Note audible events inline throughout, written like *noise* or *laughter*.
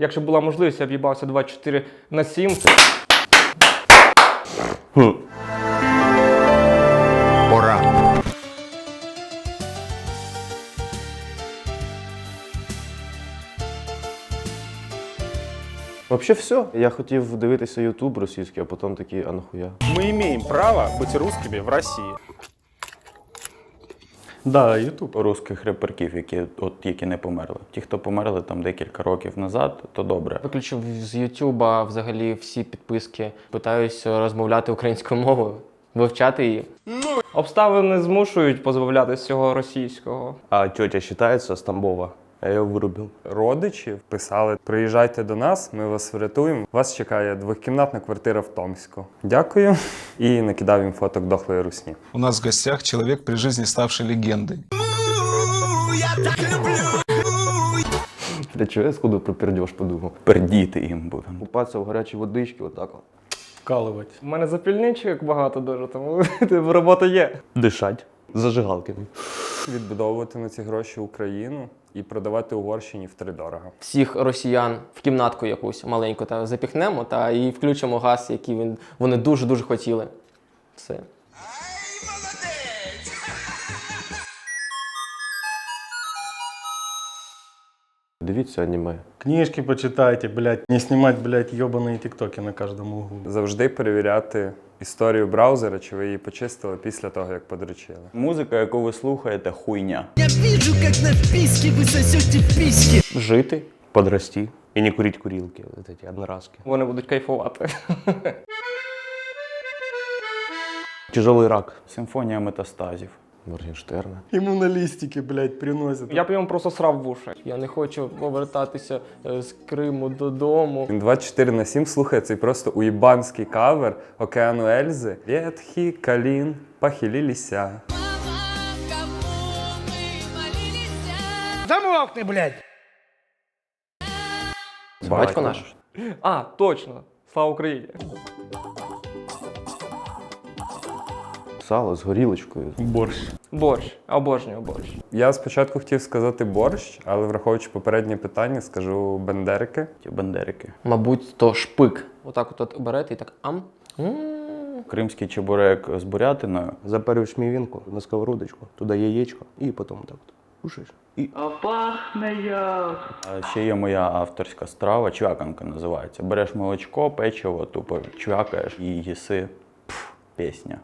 Якщо була можливість, я б їбався 24 на 7. Пора. Вообще все. Я хотів дивитися Ютуб російський, а потім такий, а нахуя? Мы имеем право быть русскими в России. Да, Ютуб. русських реперків, які от які не померли. Ті, хто померли там декілька років назад, то добре. Виключив з Ютуба взагалі всі підписки. Питаюся розмовляти українською мовою, вивчати її. Обставини змушують позбавлятися цього російського. А тетя вважається з Тамбова. Я його вирубив. Родичі писали: приїжджайте до нас, ми вас врятуємо. Вас чекає двохкімнатна квартира в Томську. Дякую. І накидав їм фоток дохлої русні. У нас в гостях человек при жизни ставший легендой. Для чого я сходу про пердьош подумав? Пердіти їм будемо. Купатися в гарячій водичці, отак. от. У мене запільничок багато дуже, тому *laughs* типу, робота є. Дишать. Зажигалками. Відбудовувати на ці гроші Україну і продавати Угорщині втридорога. Всіх росіян в кімнатку якусь маленьку та запіхнемо та і включимо газ, який він, вони дуже-дуже хотіли. Все. Дивіться аніме. Книжки почитайте, блядь. Не снимать, блядь, ебаные тиктоки на каждом углу. Завжди перевіряти історію браузера, чи ви її почистили після того, як подручили. Музика, яку ви слухаєте, хуйня. Я вижу, як на вписке ви сосете піски. Жити, подрасти і не куріть курілки. Вот эти одноразки. Вони будуть кайфувати. Тяжелий рак. Симфонія метастазів. Моргенштерна. Ему на листике, блядь, приносят. Я б йому просто срав в уші. Я не хочу повертатися е, з Криму додому. Він 24 на 7 слухає цей просто уїбанський кавер Океану Ельзи. Ветхий калін похилилися. Замолкни, блядь. Батько наш. А, точно. Слава Україні. Сало з горілочкою. Борщ. Борщ. Обожнюю борщ. Я спочатку хотів сказати борщ, але враховуючи попереднє питання, скажу бендерики. Ті бандерики. Мабуть, то шпик. Отак от, от берете і так ам. Кримський чебурек з бурятиною. Запарюєш мівінку на сковородочку, туди яєчко і потім так от кушаєш. І А ще є моя авторська страва, чвяканка називається. Береш молочко, печиво, тупо чвякаєш і їси. Пф, пісня.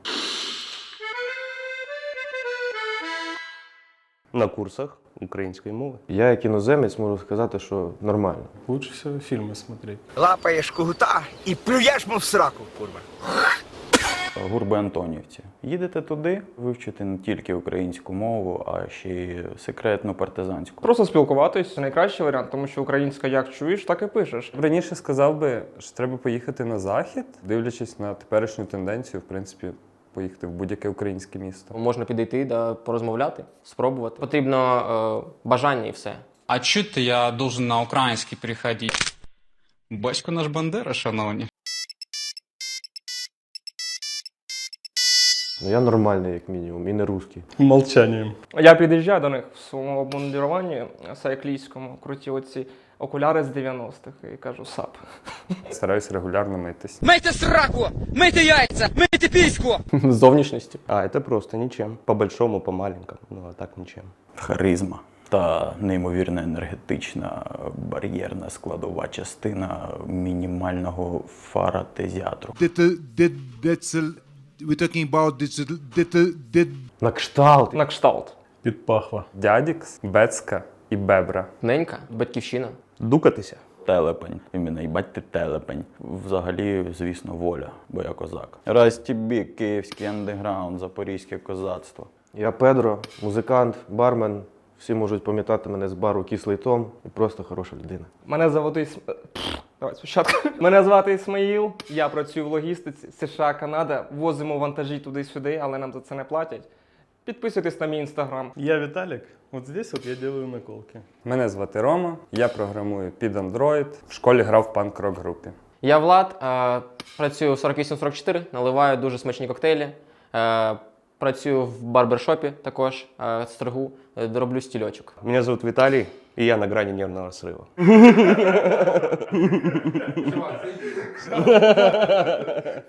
На курсах української мови. Я як іноземець можу сказати, що нормально. Лучше всего фильмы смотреть. Лапаєш кугута і плюєш му в сраку, курва. Гурби Антонівці. Їдете туди, вивчити не тільки українську мову, а ще й секретну партизанську. Просто спілкуватись це найкращий варіант, тому що українська як чуєш, так і пишеш. Раніше сказав би, що треба поїхати на захід, дивлячись на теперішню тенденцію, в принципі, поїхати в будь-яке українське місто. Можна підійти да порозмовляти, спробувати. Потрібно е, бажання і все. А чого я должен на український переходити? Батько наш Бандера, шановні. Ну я нормальний, як мінімум, і не русський. Молчанием. Я під'їжджаю до них в своєму обмундируванні сайклійському, круті оці окуляри з 90-х і кажу сап. Стараюсь регулярно митись. Мийте сраку, мийте яйця, мийте піську. З *laughs* зовнішністю. А, это просто нічим. По большому, по маленькому. Ну а так нічим. Харизма та неймовірна енергетична бар'єрна складова частина мінімального фаратезіатру. We're talking about На кшталт. На кшталт. Підпахва. Дядікс, Бецька і Бебра. Ненька, батьківщина. Дукатися. Телепень. Іменно, їбать ти телепень. Взагалі, звісно, воля, бо я козак. Растібі, київський андеграунд, запорізьке козацтво. Я Педро, музикант, бармен. Всі можуть пам'ятати мене з бару Кислий Том і просто хороша людина. Мене звати Ісм... Давай спочатку. *laughs* Мене звати Ісмаїл. Я працюю в логістиці США, Канада. Возимо вантажі туди-сюди, але нам за це не платять. Підписуйтесь на мій інстаграм. Я Виталик. Вот здесь вот я делаю наколки. Мене звати Рома, я програмую під Android. В школі грав в панк-рок групі. Я Влад, е, працюю 48-44, наливаю дуже смачні коктейлі. Е, Працюю в барбершопі також, е, стригу, е, роблю стільочок. Меня зовут Виталий, и я на грани нервного срыва. *laughs*